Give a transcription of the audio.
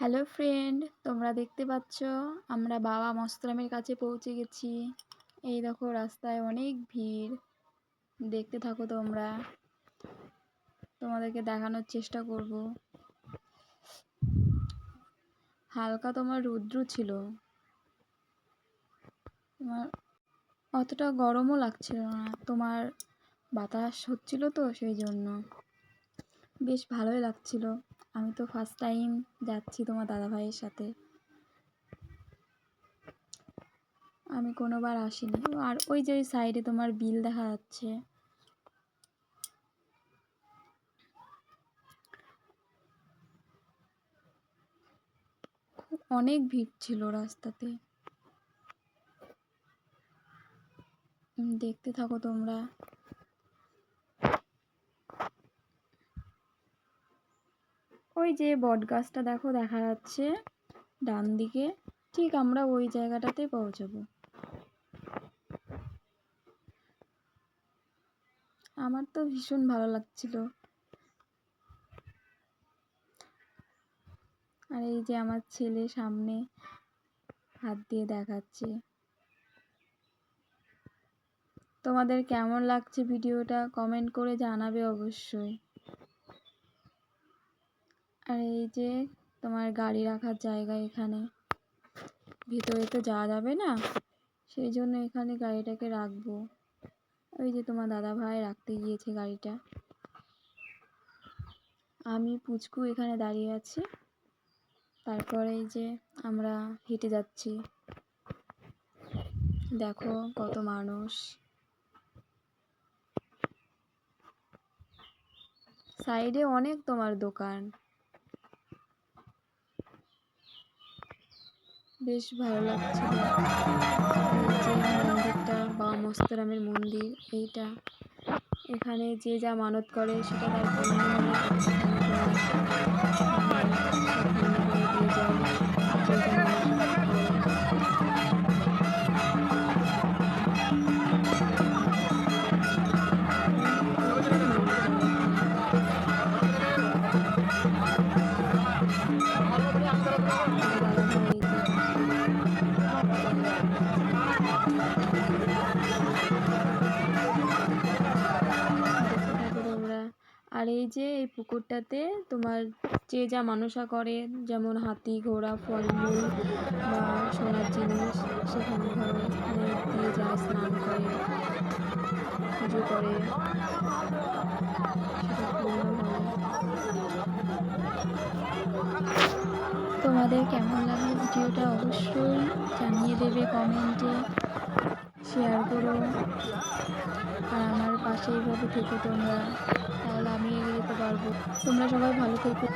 Hello friend তোমরা দেখতে পাচ্ছ, আমরা বাবা মস্তরামের কাছে পৌঁছে গেছি। এই দেখো, রাস্তায় অনেক ভিড়। দেখতে থাকো তোমরা। তোমাদেরকে দেখানোর চেষ্টা করব। হালকা তোমার রুদ্র ছিল। তোমার অতটা গরমও লাগছিল না। তোমার বাতাস হচ্ছিল তো, সেই জন্য। বেশ ভালোই লাগছিল। আমি তো ফার্স্ট টাইম যাচ্ছি তোমার দাদাভাইয়ের সাথে। আমি কোনোবার আসিনি। আর ওই যে ওই সাইডে তোমার বিল দেখা যাচ্ছে। অনেক ভিড় ছিল রাস্তাতে। দেখতে থাকো তোমরা। ওই যে বট গাছটা দেখো, দেখা যাচ্ছে ডান দিকে। ঠিক আমরা ওই জায়গাটাতে পৌঁছাবো। আমার তো ভীষণ ভালো লাগছিল। আর এই যে আমার ছেলে সামনে হাত দিয়ে দেখাচ্ছে। তোমাদের কেমন লাগছে ভিডিওটা কমেন্ট করে জানাবে অবশ্যই। আর এই যে তোমার গাড়ি রাখার জায়গা এখানে। ভিতরে তো যাওয়া যাবে না, সেই জন্য এখানে গাড়িটাকে রাখব। ওই যে তোমার দাদা ভাই রাখতে গিয়েছে গাড়িটা। আমি পুচকু এখানে দাঁড়িয়ে আছি। তারপরে এই যে আমরা হেঁটে যাচ্ছি। দেখো কত মানুষ। সাইডে অনেক তোমার দোকান। বেশ ভালো লাগছিল যে মন্দিরটা বা মস্তরামের মন্দির, এইটা। এখানে যে যা মানত করে, সেটা তার যে এই পুকুরটাতে তোমার যে যা মানুষা করে, যেমন হাতি, ঘোড়া, ফলমূল বা সোনার জিনিস, সেখানে ধরো দিয়ে যায়, স্নান করে, পুজো করে। তোমাদের কেমন লাগে ভিডিওটা অবশ্যই জানিয়ে দেবে কমেন্টে শেয়ার করো। আর আমার থেকো থেকে তোমরা। তাহলে আমি এগিয়ে যেতে পারব। তোমরা সবাই ভালো থেকো।